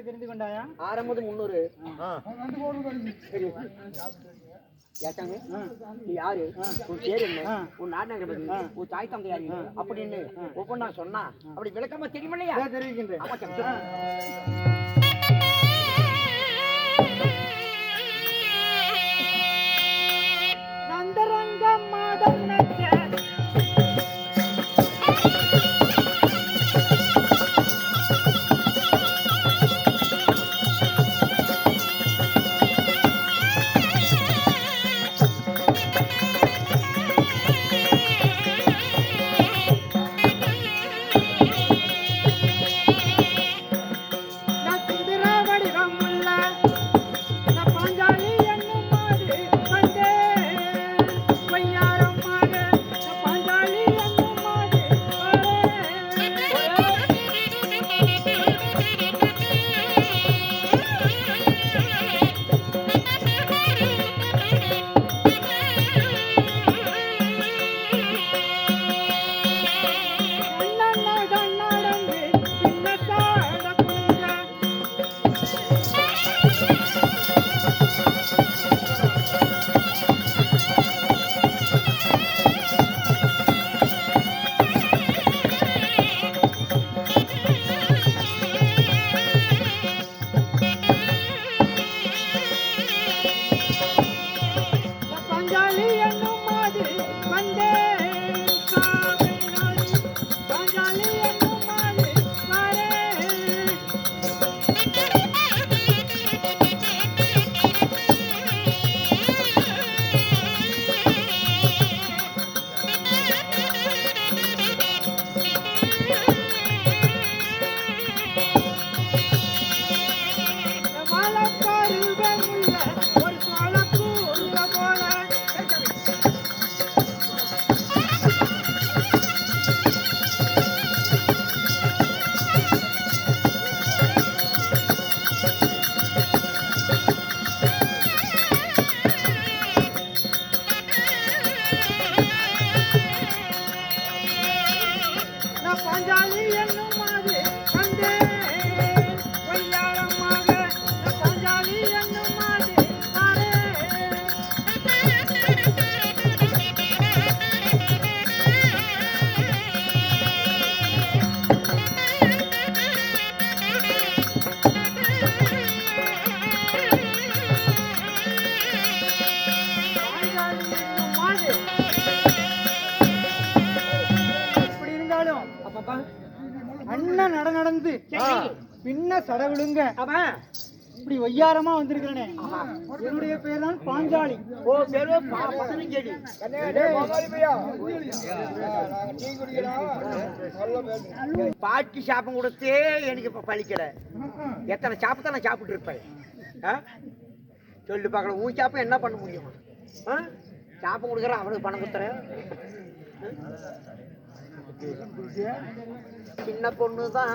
தெரிந்து கொண்டாயா? ஆரம்பது ஏச்சாங்க நீ யாரு? உன் பேர் என்ன? உன் நாடு நகரபதி உன் தாய் தந்தை யாரு? அப்படின்னு ஒவ்வொன்றா சொன்னா அப்படி விளக்கமா தெரியுமா இல்லையா இதோ தெரிவிக்கின்றேன் பின்ன சட விழுங்க அவன் இப்படி ஒய்யாரமா வந்திருக்கிறனே. என்னுடைய பேர் தான் பாஞ்சாலி. ஓ பேரு பா- பசங்கேடி. பாட்டி சாப்பம் கொடுத்தே எனக்கு இப்ப பழிக்கல. எத்தனை சாப்பு தான் நான் சாப்பிட்டு இருப்பேன். ஆ? சொல்லு பார்க்கலாம் உன் சாப்பம் என்ன பண்ண முடியும்? ஆ? சாப்பம் கொடுக்குறேன் அவனுக்கு பணம் கொடுத்துறேன் சின்ன பொண்ணு தான்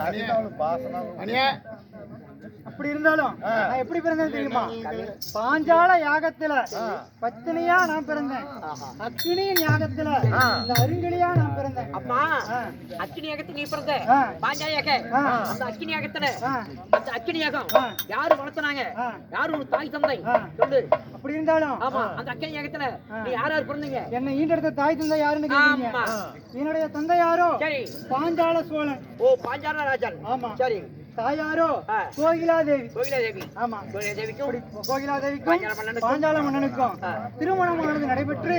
அனியா பாசனா அனியா அப்படி இருந்தாலும் நான் எப்படி பிறந்தேன் தெரியுமா பாஞ்சால யாகத்துல பத்தினியா நான் பிறந்தேன். அக்னியின் யாகத்துல இந்த அருங்கிலியா நான் பிறந்தேன் அம்மா ஆ. அக்கினி யாகத்துக்கு நீ பிறந்த ஆ. பாஞ்சாலியாக ஆ. அந்த அக்கினி யாகத்துல. அந்த அக்கினி யாகம். யாரு வளர்த்தனாங்க. யாரு உன் தாய் தந்தை. சொல்லு அப்படி இருந்தாலும் ஆமா அந்த அக்கினி யாகத்துல. நீ யார் யார் பிறந்தீங்க என்னை ஈண்டெடுத்த தாய் தந்தை யாருன்னு கேட்டீங்க ஆமா. என்னுடைய தந்தை யாரோ சரி பாஞ்சால சோழன் ஓ பாஞ்சால ராஜன் ஆமா சரி தாயாரோ. கோகிலா தேவி கோகிலா தேவி ஆமா. கோகிலா தேவிக்கும் அப்படி கோகிலா தேவிக்கும் பாஞ்சால மன்னனுக்கும். திருமணமானது நடைபெற்று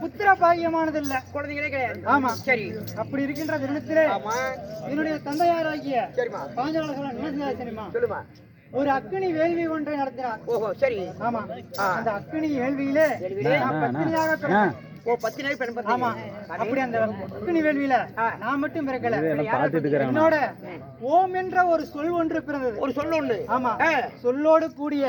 புத்திர பாகியமானது இல்ல குழந்தைங்களே கிடையாது. ஆமா. சரி. அப்படி இருக்கின்ற தினத்திலே ஆமா. என்னுடைய தந்தையாராகிய பாஞ்சால சோழன் என்ன செய்தார் தெரியுமா சொல்லுமா ஒரு அக்கினி வேள்வி ஒன்றை நடத்தினார். ஓஹோ சரி. ஆமா. அந்த அக்கினி வேள்வியிலே? நான் பத்தினியாக ஓ பத்து நாள் பெண் ஆமா. அப்படி அந்த வேள்வியில. நான் மட்டும் பிறக்கல. என்னோட ஓம் என்ற ஒரு சொல் ஒன்று பிறந்தது. ஒரு சொல்லு ஒண்ணு ஆமா. சொல்லோடு கூடிய.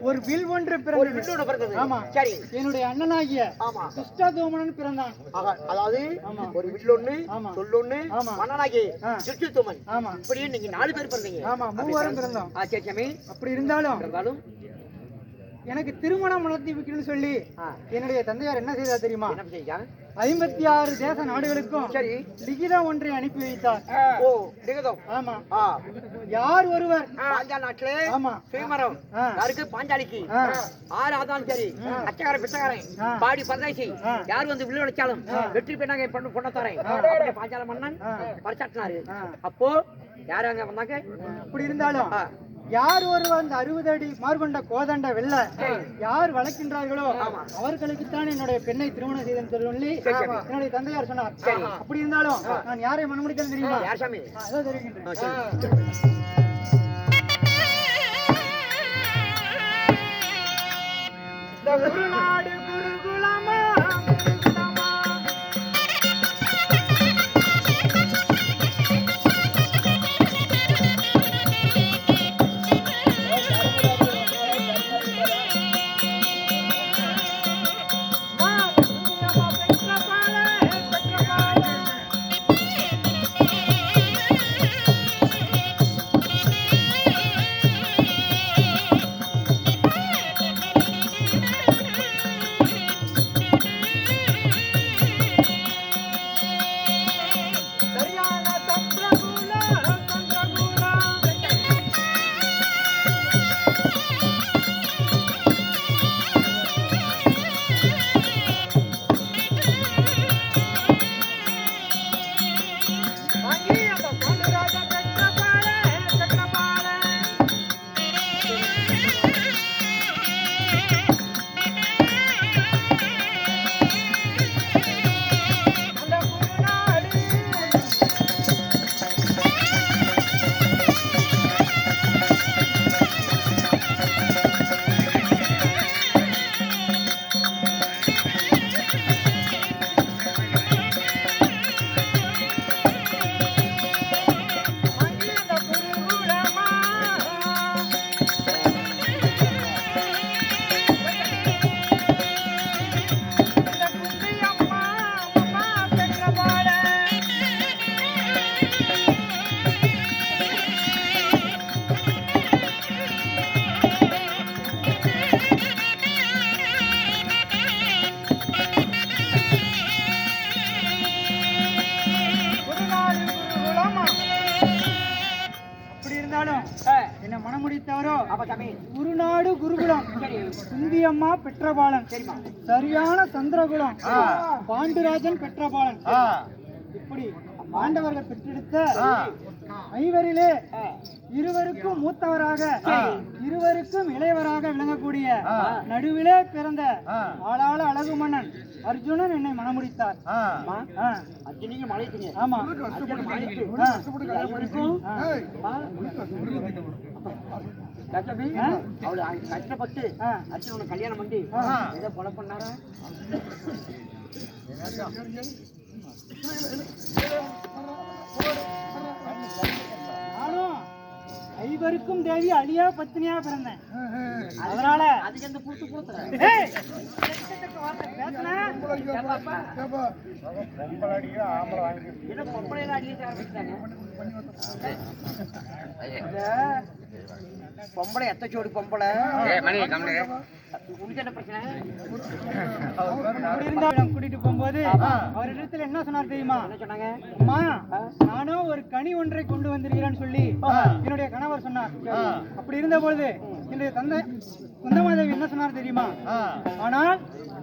ஒரு வில் ஒன்று ஒரு பிறந்தது. ஆமா. சரி. என்னுடைய அண்ணனாகிய ஆமா. துஷ்டதோமனன் பிறந்தான். ஆகா, அதாவது ஆமா. ஒரு வில்லொன்னு ஆமா. சொல்லொன்னு ஆமா. மன்னனாகி ஆ. சுற்றுத்துமன் ஆமா. இப்படி நீங்க நாலு பேர் பிறந்தீங்க. ஆமா மூவரும் பிறந்தோம். ஆ சரி சாமி. அப்படி இருந்தாலும் இருந்தாலும் எனக்கு திருமணம் நடத்தி வைக்கணும்னு சொல்லி என்னுடைய தந்தையார் என்ன செய்தார் தெரியுமா? ஐம்பத்தி ஆறு தேச நாடுகளுக்கும் சரி. லிகிதம் ஒன்றை அனுப்பி வைத்தார். ஓ நிகதம் ஆமா. யார் ஒருவர்? பாஞ்சால் நாட்டிலே ஆமா. சுயமரம். யாருக்கு? பாஞ்சாலிக்கு. ஆறு ஆதான் சரி. அச்சகார பிச்சகாரன். பாடி பரதேசி. யார் வந்து வில்லு அடிச்சாலும். வெற்றி பெண்ணாங்க பொண்ணு பொண்ண தரேன் பாஞ்சால மன்னன். பரிசாட்டினாரு. அப்போ யாரு அங்க வந்தாங்க? அப்படி இருந்தாலும். யார் ஒருவர் அந்த அறுபது அடி மார்கொண்ட கோதண்ட வெல்ல யார் வளர்க்கின்றார்களோ. அவர்களுக்குத்தான் என்னுடைய பெண்ணை திருமணம் செய்தேன் சொல்லி. என்னுடைய தந்தையார் சொன்னார். அப்படி இருந்தாலும் நான் யாரை மனமுடித்தேன் தெரியுமா யார் சாமி ஆ, அதோ தெரிவிக்கின்றேன் குருநாடு சரி குந்தியம்மா பெற்றபாலன். சரியான சந்திரகுலம். பாண்டுராஜன் பெற்றபாலன். இப்படி பாண்டவர்கள் பெற்றெடுத்த ஐவரிலே. இருவருக்கும் மூத்தவராக இருவருக்கும் இளையவராக விளங்கக்கூடிய நடுவிலே பிறந்த ஆளாள அழகு மன்னன் அர்ஜுனன் என்னை மனமுடித்தார். ஆமா. ஆ. அவளு கஷ்டப்பட்டு ஆ. அர்ஜுனனை கல்யாணம் பண்ணி. ஏதோ கொலை பண்ணாரா? ஐவருக்கும் தேவி அழியா பத்தினியா பிறந்தேன். அதனால அதுக்கு எந்த புடுத்து புடுத்துறேன் பொம்பளை எத்த சோடு பொம்பளை? கூட்டிட்டு போகும்போது அவரிடத்துல என்ன சொன்னார் தெரியுமா? என்ன சொன்னாங்க? அம்மா நானும் ஒரு கனி ஒன்றை கொண்டு வந்திருக்கிறேன்னு சொல்லி என்னுடைய கணவர் சொன்னார். அப்படி இருந்த பொழுது என்னுடைய தந்தை குந்தமாதேவி என்ன சொன்னார் தெரியுமா? ஆனால்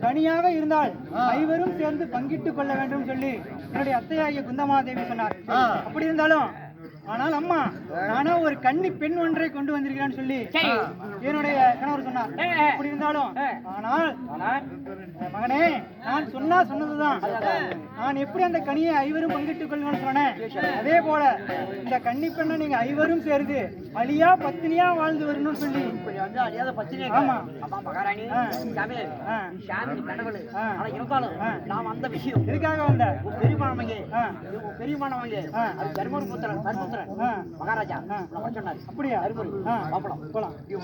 கனியாக இருந்தால் ஐவரும் சேர்ந்து பங்கிட்டுக் கொள்ள வேண்டும் சொல்லி என்னுடைய அத்தையாகிய குந்தமாதேவி சொன்னார். அப்படி இருந்தாலும் ஆனால் அம்மா நானும் ஒரு கன்னி பெண் ஒன்றை கொண்டு வந்திருக்கிறேன்னு சொல்லி என்னுடைய கணவர் சொன்னார். அப்படி இருந்தாலும் ஆனால் மகனே நான் சொன்னா சொன்னதுதான். நான் எப்படி அந்த கனியை ஐவரும் பங்கிட்டுக் கொள்ளுங்கன்னு சொன்னேன். அதே போல இந்த கன்னி பெண்ணை நீங்க ஐவரும் சேர்ந்து அழியா பத்தினியா வாழ்ந்து வரணும்னு சொல்லி. ஆமா. மகாராணி எதுக்காக வந்த? பெரியமானவங்க பெரியமானவங்க தர்மபுத்திரன். மகாராஜா. சொன்னாரு அப்படியா? போலாம். ஐயோ.